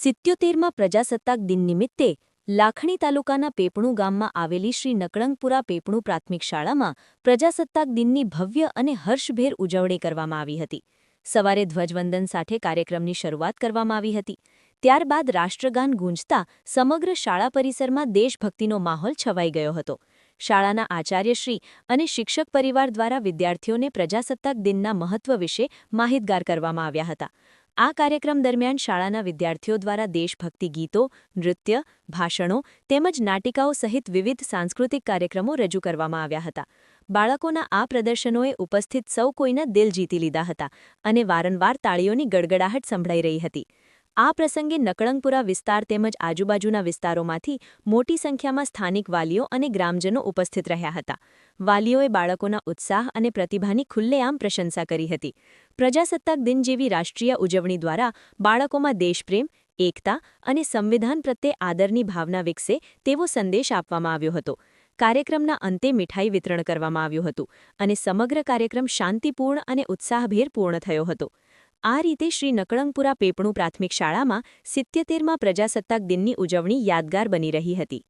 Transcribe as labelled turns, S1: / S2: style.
S1: સિત્યોતેરમાં પ્રજાસત્તાક દિન નિમિત્તે લાખણી તાલુકાના પેપણું ગામમાં આવેલી શ્રી નકળંગપુરા પેપણું પ્રાથમિક શાળામાં પ્રજાસત્તાક દિનની ભવ્ય અને હર્ષભેર ઉજવણી કરવામાં આવી હતી. સવારે ધ્વજવંદન સાથે કાર્યક્રમની શરૂઆત કરવામાં આવી હતી. ત્યારબાદ રાષ્ટ્રગાન ગૂંજતા સમગ્ર શાળા પરિસરમાં દેશભક્તિનો માહોલ છવાઈ ગયો હતો. શાળાના આચાર્યશ્રી અને શિક્ષક પરિવાર દ્વારા વિદ્યાર્થીઓને પ્રજાસત્તાક દિનના મહત્વ વિશે માહિતગાર કરવામાં આવ્યા હતા. આ કાર્યક્રમ દરમિયાન શાળાના વિદ્યાર્થીઓ દ્વારા દેશભક્તિ ગીતો, નૃત્ય, ભાષણો તેમજ નાટિકાઓ સહિત વિવિધ સાંસ્કૃતિક કાર્યક્રમો રજૂ કરવામાં આવ્યા હતા. બાળકોના આ પ્રદર્શનોએ ઉપસ્થિત સૌ કોઈના દિલ જીતી લીધા હતા અને વારંવાર તાળીઓની ગડગડાહટ સંભળાઈ રહી હતી. આ પ્રસંગે નકળંગપુરા વિસ્તાર તેમજ આજુબાજુના વિસ્તારોમાંથી મોટી સંખ્યામાં સ્થાનિક વાલીઓ અને ગ્રામજનો ઉપસ્થિત રહ્યા હતા. વાલીઓએ બાળકોના ઉત્સાહ અને પ્રતિભાની ખુલ્લેઆમ પ્રશંસા કરી હતી. પ્રજાસત્તાક દિન જેવી રાષ્ટ્રીય ઉજવણી દ્વારા બાળકોમાં દેશપ્રેમ, એકતા અને સંવિધાન પ્રત્યે આદરની ભાવના વિકસે તેવો સંદેશ આપવામાં આવ્યો હતો. કાર્યક્રમના અંતે મીઠાઈ વિતરણ કરવામાં આવ્યું હતું અને સમગ્ર કાર્યક્રમ શાંતિપૂર્ણ અને ઉત્સાહભેર પૂર્ણ થયો હતો. આ રીતે શ્રી નકળંગપુરા પેપણું પ્રાથમિક શાળામાં સિત્તેતેરમાં પ્રજાસત્તાક દિનની ઉજવણી યાદગાર બની રહી હતી.